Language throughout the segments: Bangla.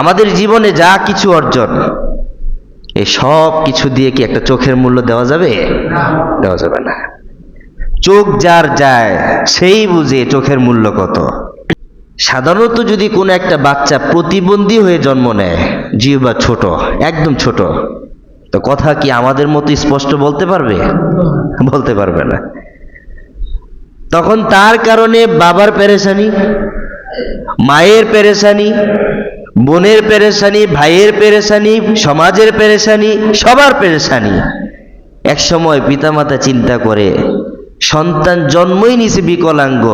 আমাদের জীবনে যা কিছু অর্জন, এই সব কিছু দিয়ে কি একটা চোখের মূল্য দেওয়া যাবে? দেওয়া যাবে না। চোখ যার যায়, সেই বুঝে চোখের মূল্য কত। সাধারণত যদি কোনো একটা বাচ্চা প্রতিবন্ধী হয়ে জন্ম নেয়, জিও বা ছোট, একদম ছোট, তো কথা কি আমাদের মতো স্পষ্ট বলতে পারবে? বলতে পারবে না। তখন তার কারণে বাবার পেরেশানি, মায়ের পেরেশানি বোনের পেরেশানি, ভাইয়ের পেরেশানি, সমাজের পেরেশানি, সবার পেরেশানি। এক সময় পিতামাতা চিন্তা করে, সন্তান জন্মই নিছে বিকলাঙ্গ,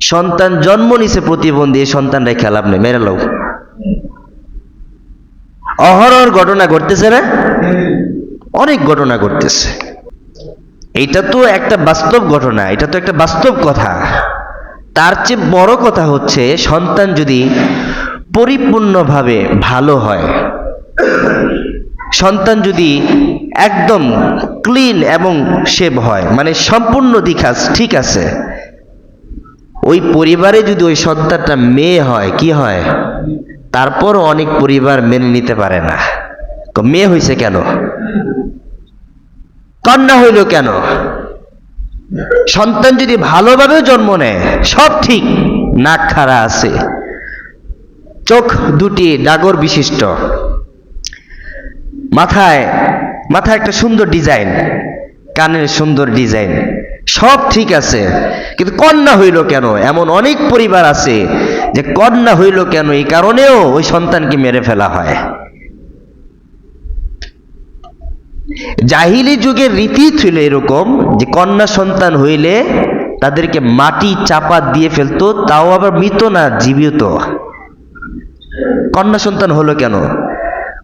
সন্তান জন্ম নিছে প্রতিবন্ধী সন্তানরা খেলাপ নেই, মেরে লও। অহরহর ঘটনা ঘটতেছে না? অনেক ঘটনা ঘটতেছে। এটা তো একটা বাস্তব ঘটনা, এটা তো একটা বাস্তব কথা। তার চেয়ে বড় কথা হচ্ছে, সন্তান যদি পরিপূর্ণভাবে ভালো হয়। সন্তান যদি একদম ক্লিন এবং সেভ হয় মানে সম্পূর্ণ দিক ঠিক আছে, ওই পরিবারে যদি ওই সন্তানটা মেয়ে হয়, কি হয়? তারপর অনেক পরিবার মেনে নিতে পারে না। তো মেয়ে হয়েছে কেন? কন্যা হইল কেন? সন্তান যদি ভালোভাবে জন্ম নেয়, সব ঠিক, নাক খাড়া আছে। চোখ দুটি ডাগর বিশিষ্ট। মাথায় মাথায় একটা সুন্দর ডিজাইন, কানের সুন্দর ডিজাইন। সব ঠিক আছে, কিন্তু কন্যা হইল কেন? এমন অনেক পরিবার আছে যে কন্যা হইল কেন? এই কারণেও ওই সন্তানকে মেরে ফেলা হয়। জাহিলি যুগের রীতি ছিল এরকম যে কন্যা সন্তান হইলে তাদেরকে মাটি চাপা দিয়ে ফেলতো, তাও আবার মৃত না, জীবিত। কন্যা সন্তান হলো কেন?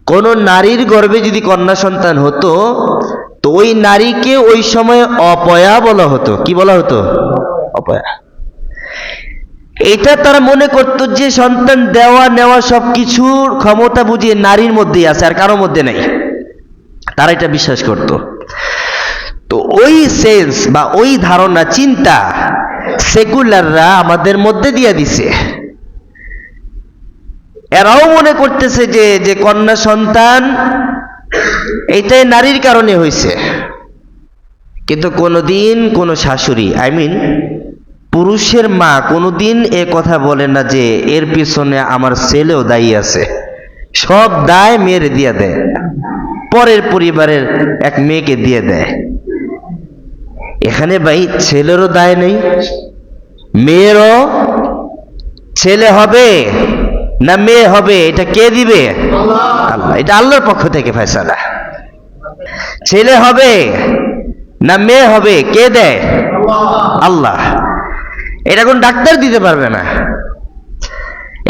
কোন নারীর গর্ভে যদি কন্যা সন্তান হতো, তো ওই নারীকে ওই সময় অপয়া বলা হতো। কি বলা হতো? অপয়া। এটা তারা মনে করতো যে সন্তান দেওয়া, নেওয়া সব কিছুর ক্ষমতা বুঝিয়ে নারীর মধ্যেই আছে, আর কারোর মধ্যে নাই। তারা এটা বিশ্বাস করত। তো ওই সেন্স বা ওই ধারণা, চিন্তা সেকুলাররা আমাদের মধ্যে দিয়ে দিছে। এরাও মনে করতেছে যে যে কন্যা সন্তান এটাই নারীর কারণে হয়েছে। কিন্তু কোনোদিন কোনো শাশুড়ি আই মিন পুরুষের মা কোনোদিন এ কথা বলে না যে, এর পিছনে আমার ছেলেও দায়ী আছে। সব দায় মেয়ের দিয়ে দেয়। পরের পরিবারের এক মেয়েকে দিয়ে দেয়। এখানে ভাই ছেলেরও দায় নেই, মেয়েরও ছেলে হবে। না মেয়ে হবে, এটা কে দিবে? আল্লাহ। এটা আল্লাহর পক্ষ থেকে ফেসালা ছেলে হবে, না মেয়ে হবে, কে দেয়? আল্লাহ। এটা কোন ডাক্তার দিতে পারবে না।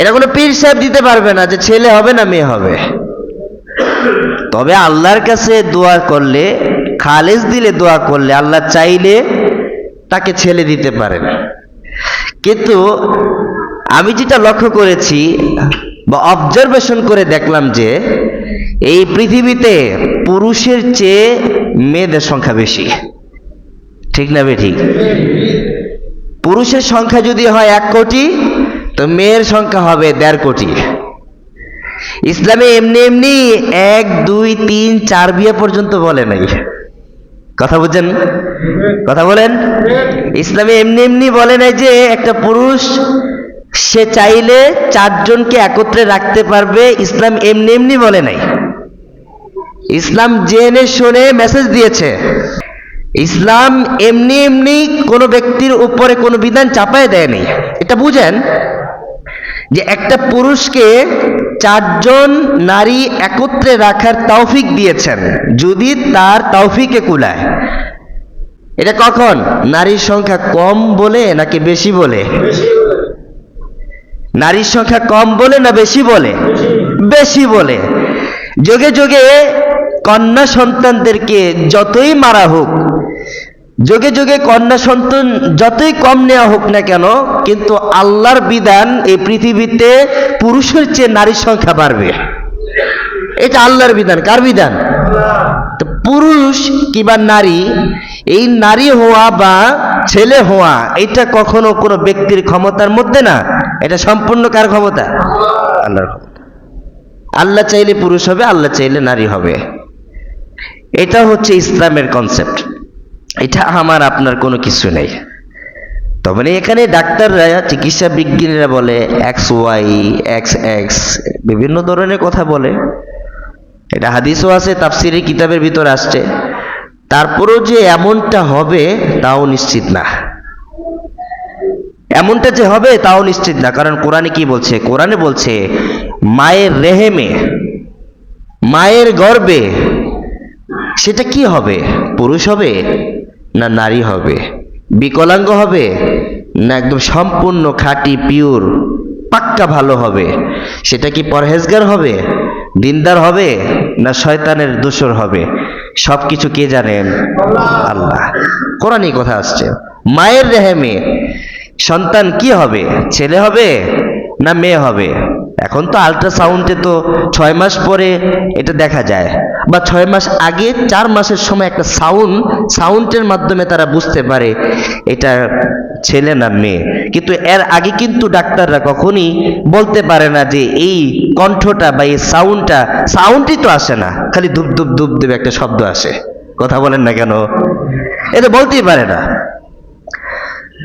এটা কোনো পীর সাহেব দিতে পারবে না যে ছেলে হবে না মেয়ে হবে। তবে আল্লাহর কাছে দোয়া করলে, খালেজ দিলে দোয়া করলে আল্লাহ চাইলে তাকে ছেলে দিতে পারেন। কিন্তু আমি যেটা লক্ষ্য করেছি বা অবজারভেশন করে দেখলাম যে এই পৃথিবীতে পুরুষের চেয়ে মেয়েদের সংখ্যা বেশি। ঠিক না বে ঠিক পুরুষের সংখ্যা যদি হয় এক কোটি, তো মেয়ের সংখ্যা হবে দেড় কোটি। ইসলামে এমনি এমনি এক, দুই, তিন, চার বিয়ে পর্যন্ত বলে নাই কথা বুঝছেন কথা বলেন? ইসলামে এমনি এমনি বলে নাই যে একটা পুরুষ সে চাইলে চারজনকে একত্রে রাখতে পারবে। ইসলাম এমনি এমনি বলে নাই। ইসলাম জেনে শুনে মেসেজ দিয়েছে। ইসলাম এমনি এমনি কোনো ব্যক্তির উপরে কোনো বিধান চাপায় দেয়নি। এটা বুঝেন? যে একটা পুরুষকে চারজন নারী একত্রে রাখার তৌফিক দিয়েছেন, যদি তার তৌফিকে কুলায়। এটা কখন? নারীর সংখ্যা কম বলে নাকি বেশি বলে? নারীর সংখ্যা কম বলে না বেশি বলে? বেশি বলে। যোগে যোগে কন্যা সন্তানদেরকে যতই মারা হোক, যোগে যোগে কন্যা সন্তান যতই কম নেওয়া হোক না কেন, কিন্তু আল্লাহর বিধান এই পৃথিবীতে পুরুষের চেয়ে নারীর সংখ্যা বাড়বে। এটা আল্লাহর বিধান। কার বিধান? তো পুরুষ কিংবা নারী, এই নারী হওয়া বা ছেলে হওয়া, এটা কখনো কোনো ব্যক্তির ক্ষমতার মধ্যে না। এটা সম্পূর্ণ কার ক্ষমতা? আল্লাহর ক্ষমতা। আল্লাহ চাইলে পুরুষ হবে আল্লাহ চাইলে নারী হবে। এটা হচ্ছে ইসলামের কনসেপ্ট এটা আমার আপনার কোনো কিছু নেই। তবে এখানে ডাক্তাররা চিকিৎসা বিজ্ঞানীরা বলে এক্স ওয়াই এক্স এক্স বিভিন্ন ধরনের কথা বলে। এটা হাদিসও আছে তাফসিরের কিতাবের ভিতর আসছে। তারপরেও যে এমনটা হবে তাও নিশ্চিত না। এমনটা যে হবে তাও নিশ্চিত না। কারণ কোরআনে কি বলছে? কোরআনে বলছে, মায়ের রেহেমে, মায়ের গর্বে সেটা কি হবে? পুরুষ হবে না নারী হবে? বিকলাঙ্গ হবে না একদম সম্পূর্ণ খাঁটি পিওর পাক্কা ভালো হবে? সেটা কি পরহেজগার হবে? দিনদার হবে না শয়তানের দোসর হবে? সব কিছু কে জানেন? আল্লাহ। কোরআনই কথা আসছে। মায়ের রেহেমে সন্তান কি হবে? ছেলে হবে না মেয়ে হবে? এখন তো আল্ট্রাসাউন্ডে তো ছয় মাস পরে এটা দেখা যায়। বা ছয় মাস আগে, চার মাসের সময় একটা সাউন্ড সাউন্ডের মাধ্যমে তারা বুঝতে পারে এটা ছেলে না মেয়ে। কিন্তু এর আগে কিন্তু ডাক্তাররা কখনই বলতে পারে না যে এই কণ্ঠটা বা এই সাউন্ডটা সাউন্ডই তো আসে না। খালি ধূপ ধূপ ধূপ দেবে একটা শব্দ আসে। কথা বলেন না কেন? এটা বলতেই পারে না।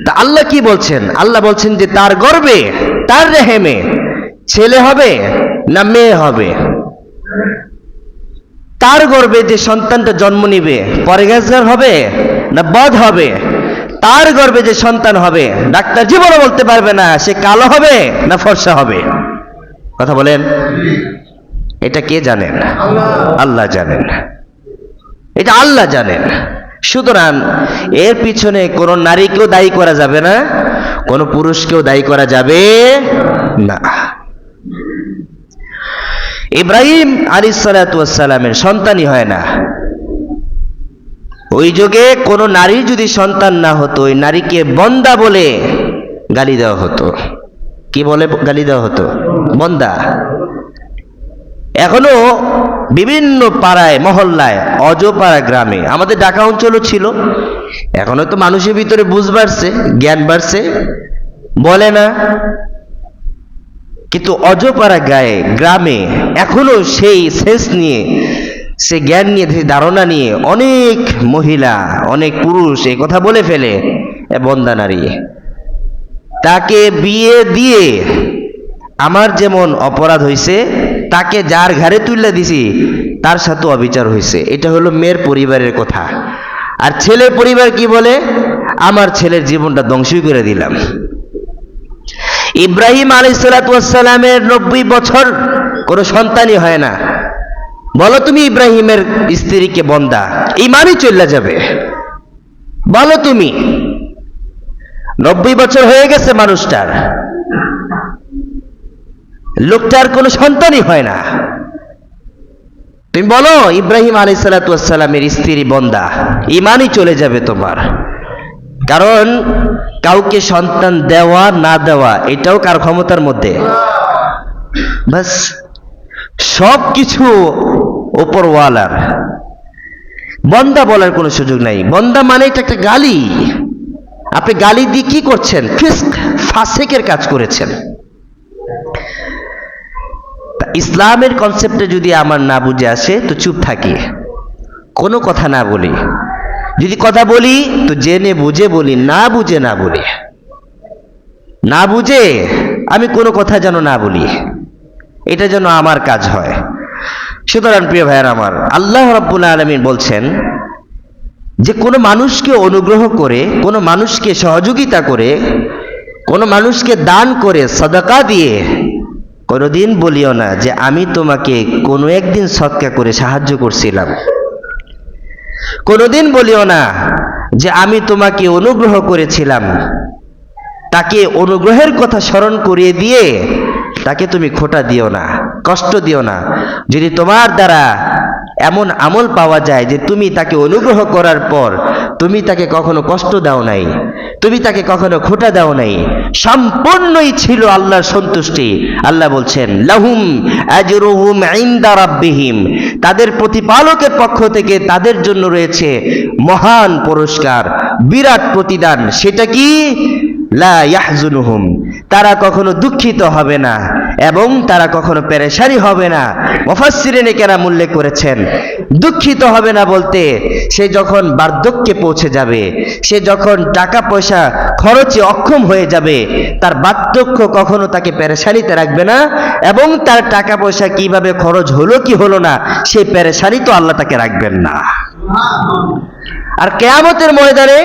তা আল্লাহ কি বলছেন? আল্লাহ বলছেন যে, তার গর্বে, তার রেহেমে ছেলে হবে না মেয়ে হবে? তার গর্বে যে সন্তানটা জন্ম নিবে পরেগাজগার হবে না বধ হবে? তার গর্বে যে সন্তান হবে, ডাক্তার জীবনও বলতে পারবে না, সে কালো হবে না ফর্সা হবে? কথা বলেন। এটা কে জানেন? আল্লাহ জানেন। এটা আল্লাহ জানেন। সুতরাং এর পিছনে কোনো নারীকেও দায়ী করা যাবে না, কোনো পুরুষকেও দায়ী করা যাবে না। ইব্রাহিম আলী সালাতামের সন্তানই হয় না। ওই যুগে কোনো নারীর যদি সন্তান না হতো, ওই নারীকে বন্দা বলে গালি দেওয়া হতো। কি বলে গালি দেওয়া হতো? বন্দা। এখনও বিভিন্ন পাড়ায়, মহল্লায়, অজপাড়া গ্রামে, আমাদের ঢাকা অঞ্চলও ছিল। এখনও তো মানুষের ভিতরে বুঝ বাড়ছে, জ্ঞান বাড়ছে, বলে না। কিন্তু অজপাড়া গায়ে, গ্রামে এখনও সেই সেন্স নিয়ে, সে জ্ঞান নিয়ে, সেই ধারণা নিয়ে অনেক মহিলা, অনেক পুরুষ এই কথা বলে ফেলে বন্দা নারী। তাকে বিয়ে দিয়ে আমার যেমন অপরাধ হয়েছে তাকে যার ঘাড়ে তুলে দিছি, তার সাথে অবিচার হয়েছে এটা হলো মেয়ের পরিবারের কথা। আর ছেলের পরিবার কি বলে? আমার ছেলের জীবনটা ধ্বংসই করে দিলাম। ইব্রাহিম আলাইসালামের নব্বই বছর কোনো সন্তানই হয় না। বলো তুমি ইব্রাহিমের স্ত্রীকে বন্দা, ইমানই চলে যাবে। বলো তুমি। নব্বই বছর হয়ে গেছে মানুষটার। লোকটার কোনো সন্তানই হয় না। তুমি বলো, ইব্রাহিম আলী সালাতামের স্ত্রী বন্দা, ইমানই চলে যাবে তোমার। কারণ কাউকে সন্তান দেওয়া, না দেওয়া, এটাও কার ক্ষমতার মধ্যে? বাস সব কিছু ওপরওয়ালার। বন্দা বলার কোনো সুযোগ নাই। বন্দা মানে এটা একটা গালি। আপনি গালি দিয়ে কি করছেন? ফিস্ক, ফাসেকের কাজ করেছেন। ইসলামের কনসেপ্টে যদি আমার না বুঝে আসে, তো চুপ থাকি। কোনো কথা না বলি। যদি কথা বলি, তো জেনে বুঝে বলি, না বুঝে না বলি। না বুঝে আমি কোনো কথা যেন না বলি। এটা যেন আমার কাজ হয়। সুতরাং প্রিয় ভাইয়ার আমার, আল্লাহ রাব্বুল আলমিন বলছেন যে, কোনো মানুষকে অনুগ্রহ করে, কোনো মানুষকে সহযোগিতা করে, কোনো মানুষকে দান করে, সদাকা দিয়ে কোনোদিন বলিও না যে আমি তোমাকে কোনো একদিন সৎকা করে সাহায্য করছিলাম। কোনোদিন বলিও না যে আমি তোমাকে অনুগ্রহ করেছিলাম। তাকে অনুগ্রহের কথা স্মরণ করিয়ে দিয়ে তাকে তুমি খোটা দিও না, কষ্ট দিও না। যদি তোমার দ্বারা এমন আমল পাওয়া যায় যে তুমি তাকে অনুগ্রহ করার পর তুমি তাকে কখনো কষ্ট দাও নাই, তুমি তাকে কখনো খোটা দাও নাই। সম্পূর্ণই ছিল আল্লাহর সন্তুষ্টি। আল্লাহ বলছেন, লাহুম আজরুহুম ইনদা রাব্বিহিম। তাদের প্রতিপালকের পক্ষ থেকে তাদের জন্য রয়েছে মহান পুরস্কার, বিরাট প্রতিদান। সেটা কি? লা ইয়াহজুনুহুম। তারা কখনো দুঃখিত হবে না এবং তারা কখনো পেরেশানি হবে না। মুফাসসিরিনে কেরাম উল্লেখ করেছেন, দুঃখিত হবে না বলতে সে যখন বার্ধক্যে পৌঁছে যাবে, সে যখন টাকা পয়সা খরচে অক্ষম হয়ে যাবে, তার বার্ধক্য কখনো তাকে পেরেশানিতে রাখবে না এবং তার টাকা পয়সা কীভাবে খরচ হলো কি হলো না সেই পেরেশানি তো আল্লাহ তাকে রাখবেন না। আর কেয়ামতের ময়দানে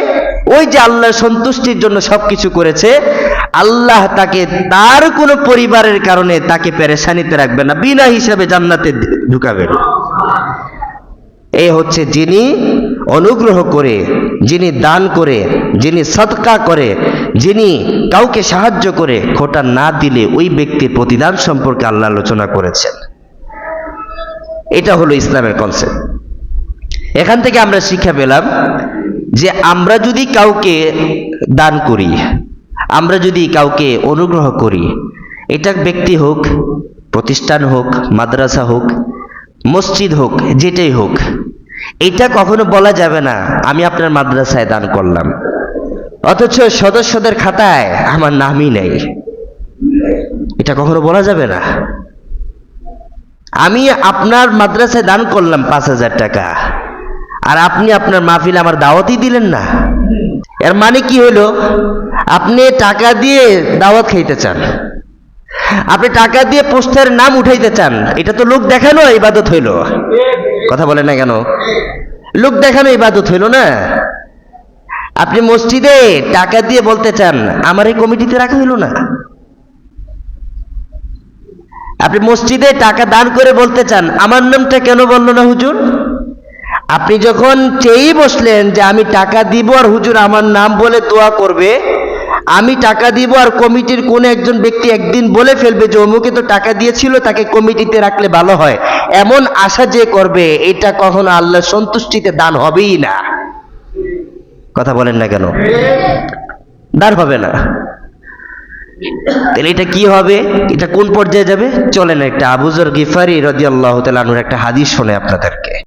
ওই যে আল্লাহর সন্তুষ্টির জন্য সবকিছু করেছে আল্লাহ তাকে তার কোনো পরিবারের কারণে তাকে পেরেশানিতে রাখবে না, বিনা হিসাবে জান্নাতে ঢুকাবেন এ হচ্ছে যিনি অনুগ্রহ করে, যিনি দান করে, যিনি সৎকা করে, যিনি কাউকে সাহায্য করে খোটা না দিলে ওই ব্যক্তির প্রতিদান সম্পর্কে আল্লাহ আলোচনা করেছেন। এটা হলো ইসলামের কনসেপ্ট এখান থেকে আমরা শিক্ষা পেলাম যে আমরা যদি কাউকে দান করি আমরা যদি কাউকে অনুগ্রহ করি, এটা ব্যক্তি হোক, প্রতিষ্ঠান হোক, মাদ্রাসা হোক, মসজিদ হোক, যেটাই হোক, এটা কখনো বলা যাবে না, আমি আপনার মাদ্রাসায় দান করলাম। অথচ সদস্যদের খাতায় আমার নামই নেই। এটা কখনো বলা যাবে না? আমি আপনার মাদ্রাসায় দান করলাম পাঁচ হাজার টাকা, আর আপনি আপনার মাহফিল আমার দাওয়াতই দিলেন না। এর মানে কি হলো? আপনি টাকা দিয়ে দাওয়াত খাইতে চান। আপনি টাকা দিয়ে পোস্টারের নাম উঠাইতে চান। এটা তো লোক দেখানো ইবাদত হইল। কথা বলে না কেন? লোক দেখানো ইবাদত হইল না? আপনি মসজিদে টাকা দিয়ে বলতে চান, আমার এই কমিটিতে রাখা হইল না? আপনি মসজিদে টাকা দান করে বলতে চান, আমার নামটা কেন বলল না হুজুর? আপনি যখন চেয়েই বসলেন যে আমি টাকা দিব আর হুজুর আমার নাম বলে দোয়া করবে আমি টাকা দিব আর কমিটির কোন একজন ব্যক্তি একদিন বলে ফেলবে যে অমুকে তো টাকা দিয়েছিল, তাকে কমিটিতে রাখলে ভালো হয়। এমন আশা যে করবে, এটা কখনো আল্লাহ সন্তুষ্টিতে দান হবেই না। কথা বলেন না কেন? দান হবে না। তাহলে এটা কি হবে? এটা কোন পর্যায়ে যাবে? চলেন একটা আবুজর গিফারি রদি আল্লাহ তালুর একটা হাদিস শোনে আপনাদেরকে।